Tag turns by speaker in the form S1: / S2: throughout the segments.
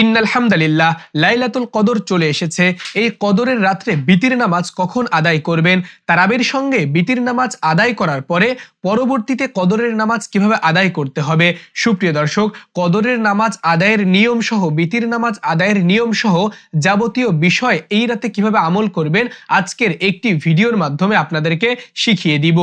S1: ইন্নালহামদালিল্লাহ, লাইলাতুল কদর চলে এসেছে। এই কদরের রাত্রে বিতির নামাজ কখন আদায় করবেন? তারাবির সঙ্গে বিতির নামাজ আদায় করার পরে পরবর্তীতে কদরের নামাজ কীভাবে আদায় করতে হবে? সুপ্রিয় দর্শক, কদরের নামাজ আদায়ের নিয়ম সহ, বিতির নামাজ আদায়ের নিয়ম সহ যাবতীয় বিষয় এই রাতে কীভাবে আমল করবেন, আজকের একটি ভিডিওর মাধ্যমে আপনাদেরকে শিখিয়ে দিব।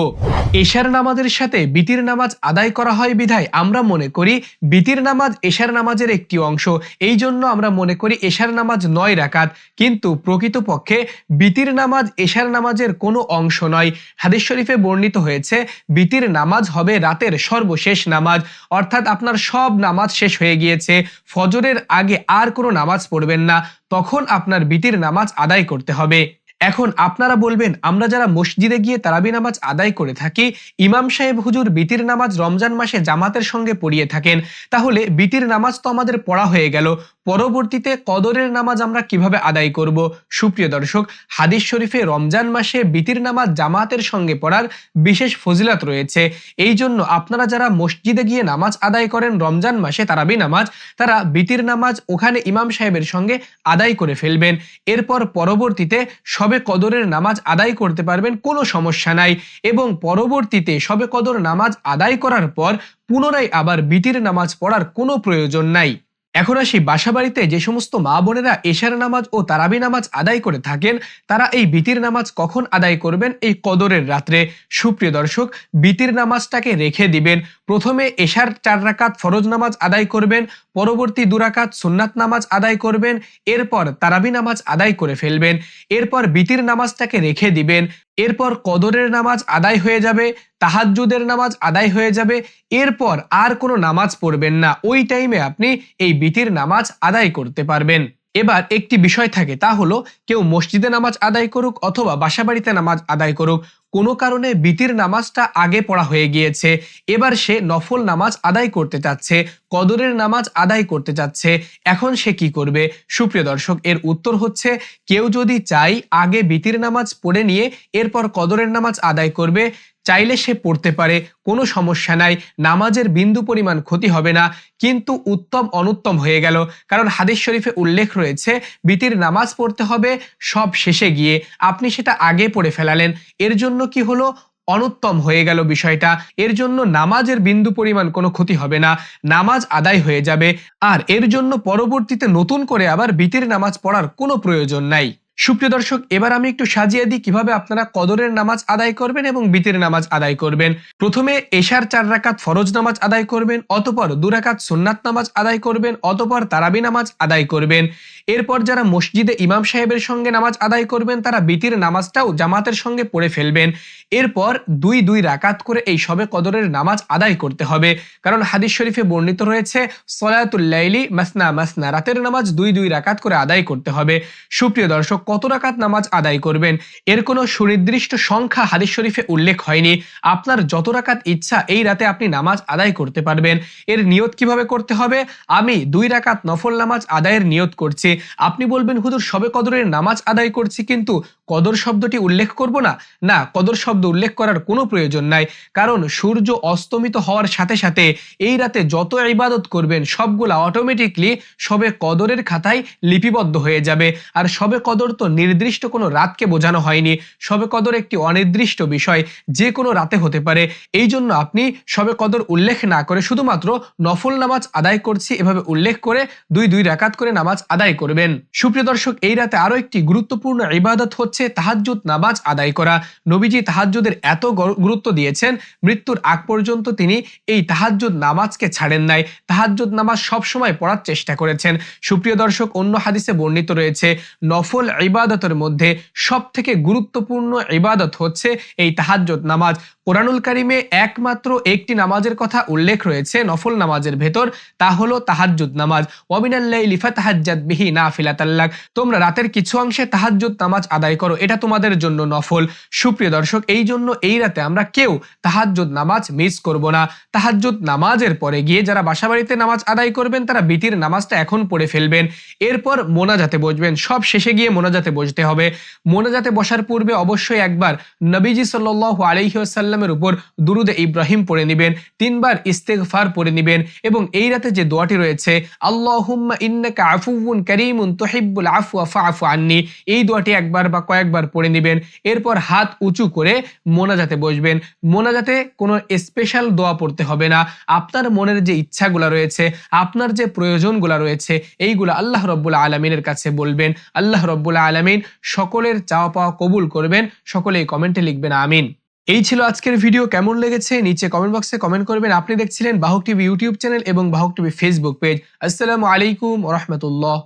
S1: এশার নামাজের সাথে বিতির নামাজ আদায় করা হয় বিধায় আমরা মনে করি, বিতির নামাজ এশার নামাজের একটি অংশ। এই জন্য আমরা মনে করি এশার নামাজ নয় রাকাত, কিন্তু প্রকৃতপক্ষে বিতির নামাজ এশার নামাজের কোনো অংশ নয়। হাদিস শরীফে বর্ণিত হয়েছে, বিতির নামাজ হবে রাতের সর্বশেষ নামাজ, অর্থাৎ আপনার সব নামাজ শেষ হয়ে গিয়েছে, ফজরের আগে আর কোনো নামাজ পড়বেন না, তখন আপনার বিতির নামাজ আদায় করতে হবে। এখন আপনারা বলবেন, আমরা যারা মসজিদে গিয়ে তারাবি নামাজ আদায় করে থাকি, ইমাম সাহেব হুজুর বিতির নামাজ রমজান মাসে জামাতের সঙ্গে পড়িয়ে থাকেন, তাহলে বিতির নামাজ তো আমাদের পড়া হয়ে গেল। পরবর্তীতে কদরের নামাজ আমরা কীভাবে আদায় করব? সুপ্রিয় দর্শক, হাদিস শরীফে রমজান মাসে বিতির নামাজ জামাতের সঙ্গে পড়ার বিশেষ ফজিলাত রয়েছে। এই জন্য আপনারা যারা মসজিদে গিয়ে নামাজ আদায় করেন, রমজান মাসে তারাবি নামাজ, তারা বিতির নামাজ ওখানে ইমাম সাহেবের সঙ্গে আদায় করে ফেলবেন। এরপর পরবর্তীতে সবে কদরের নামাজ আদায় করতে পারবেন, কোনো সমস্যা নাই। এবং পরবর্তীতে সবে কদর নামাজ আদায় করার পর পুনরায় আবার বিতির নামাজ পড়ার কোনো প্রয়োজন নাই। এখন আসি বাসাবাড়িতে যে সমস্ত মা বোনেরা এশার নামাজ ও তারাবি নামাজ আদায় করে থাকেন, তারা এই বিতির নামাজ কখন আদায় করবেন? এই কদরের রাত্রে। সুপ্রিয় দর্শক, বিতির নামাজটাকে রেখে দিবেন। প্রথমে এশার চার রাকাত ফরজ নামাজ আদায় করবেন, পরবর্তী দুরাকাত সুন্নাত নামাজ আদায় করবেন, এরপর তারাবি নামাজ আদায় করে ফেলবেন, এরপর বিতির নামাজটাকে রেখে দিবেন। এরপর কদরের নামাজ আদায় হয়ে যাবে, তাহাজ্জুদের নামাজ আদায় হয়ে যাবে, এরপর আর কোনো নামাজ পড়বেন না। ওই টাইমে আপনি এই বিতির নামাজ আদায় করতে পারবেন। এবার একটি বিষয় থাকে, তা হলো কেউ মসজিদে নামাজ আদায় করুক অথবা বাসাবাড়িতে নামাজ আদায় করুক, কোনো কারণে বিতির নামাজটা আগে পড়া হয়ে গিয়েছে, এবার সে নফল নামাজ আদায় করতে চাচ্ছে, কদরের নামাজ আদায় করতে চাচ্ছে, এখন সে কি করবে? সুপ্রিয় দর্শক, এর উত্তর হচ্ছে কেউ যদি চাই আগে বিতির নামাজ পড়ে নিয়ে এরপর কদরের নামাজ আদায় করবে চাইলে সে পড়তে পারে, কোনো সমস্যা নাই, নামাজের বিন্দু পরিমাণ ক্ষতি হবে না, কিন্তু উত্তম অনুত্তম হয়ে গেল। কারণ হাদিস শরীফে উল্লেখ রয়েছে, বিতির নামাজ পড়তে হবে সব শেষে গিয়ে, আপনি সেটা আগে পড়ে ফেলালেন। এর জন্য কি হলো? অনুত্তম হয়ে গেল বিষয়টা। এর জন্য নামাজের বিন্দু পরিমাণ কোনো ক্ষতি হবে না, নামাজ আদায় হয়ে যাবে। আর এর জন্য পরবর্তীতে নতুন করে আবার বিতির নামাজ পড়ার কোনো প্রয়োজন নাই। সুপ্রিয় দর্শক, এবার আমি একটু সাজিয়ে দিই কীভাবে আপনারা কদরের নামাজ আদায় করবেন এবং বিতির নামাজ আদায় করবেন। প্রথমে এশার চার রাকাত ফরজ নামাজ আদায় করবেন, অতপর দু রাকাত সুন্নাত নামাজ আদায় করবেন, অতপর তারাবি নামাজ আদায় করবেন। এরপর যারা মসজিদে ইমাম সাহেবের সঙ্গে নামাজ আদায় করবেন, তারা বিতির নামাজটাও জামাতের সঙ্গে পড়ে ফেলবেন। এরপর দুই দুই রাকাত করে এই সবে কদরের নামাজ আদায় করতে হবে। কারণ হাদিস শরীফে বর্ণিত রয়েছে সলাতুল্লাইলি মাসনা মাসনা, রাতের নামাজ দুই দুই রাকাত করে আদায় করতে হবে। সুপ্রিয় দর্শক কত রাকাত নামাজ আদায় করবেন? এর কোনো সুনির্দিষ্ট সংখ্যা হাদিস শরীফে উল্লেখ হয়নি। আপনার যত রাকাত ইচ্ছা এই রাতে আপনি নামাজ আদায় করতে পারবেন। এর নিয়ত কীভাবে করতে হবে? আমি দুই রাকাত নফল নামাজ আদায়ের নিয়ত করছি। আপনি বলবেন, হুজুর, সবে কদরের নামাজ আদায় করছি, কিন্তু কদর শব্দটি উল্লেখ করব না? না, কদর শব্দ উল্লেখ করার কোনো প্রয়োজন নাই। কারণ সূর্য অস্তমিত হওয়ার সাথে সাথে এই রাতে যত ইবাদত করবেন, সবগুলা অটোমেটিকলি সবে কদরের খাতায় লিপিবদ্ধ হয়ে যাবে। আর সবে কদর তো নির্দিষ্ট কোনো রাতকে বোঝানো হয়নি। সবে কদর একটি অনির্দিষ্ট বিষয়, যে কোনো রাতে হতে পারে। এই জন্য আপনি সবে কদর উল্লেখ না করে শুধুমাত্র নফল নামাজ আদায় করছি, এভাবে উল্লেখ করে দুই দুই রাকাত করে নামাজ আদায় করবেন। সুপ্রিয় দর্শক, এই রাতে আরও একটি গুরুত্বপূর্ণ ইবাদত হচ্ছে তাহাজ্জুদ নামাজ আদায় করা। নবীজি তাহাজ্জুদের এত গুরুত্ব দিয়েছেন, মৃত্যুর আগ পর্যন্ত তিনি এই তাহাজ্জুদ নামাজকে ছাড়েন নাই। তাহাজ্জুদ নামাজ সবসময় পড়ার চেষ্টা করেছেন। সুপ্রিয় দর্শক, অন্য হাদিসে বর্ণিত রয়েছে, নফল ইবাদতের মধ্যে সব থেকে গুরুত্বপূর্ণ ইবাদত হচ্ছে এই তাহাজ্জুদ নামাজ। কোরআনুল কারিমে একমাত্র একটি নামাজের কথা উল্লেখ রয়েছে, নফল নামাজের ভেতর, তা হলো তাহাজ্জুদ নামাজ। ওয়ামিনাল্লাহ লিফা তাহাজ্জাদ বিহি না ফিলাতাল্লাক তোমরা রাতের কিছু অংশে তাহাজ্জুদ নামাজ আদায় করো, এটা তোমাদের জন্য নফল। সুপ্রিয় দর্শক, এই জন্য এই রাতে আমরা কেউ তাহাজ্জুদ নামাজ মিস করব না। তাহাজ্জুদ নামাজের পরে গিয়ে যারা বাসাবাড়িতে নামাজ আদায় করবেন, তারা বিতির নামাজটা এখন পড়ে ফেলবেন। এরপর মোনাজাতে বসবেন। সব শেষে গিয়ে মোনাজাত মোনাজাতে বসতে হবে। মোনাজাতে বসার পূর্বে অবশ্যই একবার নবীজি সাল্লাল্লাহু আলাইহি ওয়াসাল্লামের উপর দুরুদে ইব্রাহিম পড়ে নেবেন, তিনবার ইস্তেগফার পড়ে নেবেন এবং এই রাতে যে দোয়াটি রয়েছে, আল্লাহুম্মা ইন্নাকা আফুউন কারীমুন তুহিব্বুল আফওয়া ফাআফু আন্নি। এই দোয়াটি একবার বা কয়েকবার পড়ে নেবেন, এরপর হাত উঁচু করে মোনাজাতে বসবেন। মোনাজাতে কোনো স্পেশাল দোয়া পড়তে হবে না। আপনার মনের যে ইচ্ছাগুলো রয়েছে, আপনার যে প্রয়োজনগুলো রয়েছে, এইগুলো আল্লাহ রব্বুল আলমিনের কাছে বলবেন। আল্লাহ রব্বুল আলমিন, সকলের চাওয়া পাওয়া কবুল করবেন, সকলেই কমেন্টে লিখবেন, আমিন। এই ছিল আজকের ভিডিও কেমন লেগেছে? নিচে কমেন্ট বক্সে কমেন্ট করবেন। আপনি দেখছিলেন বাহক টিভি ইউটিউব চ্যানেল এবং বাহক টিভি ফেসবুক পেজ আসসালামু আলাইকুম রহমতুল্লাহ।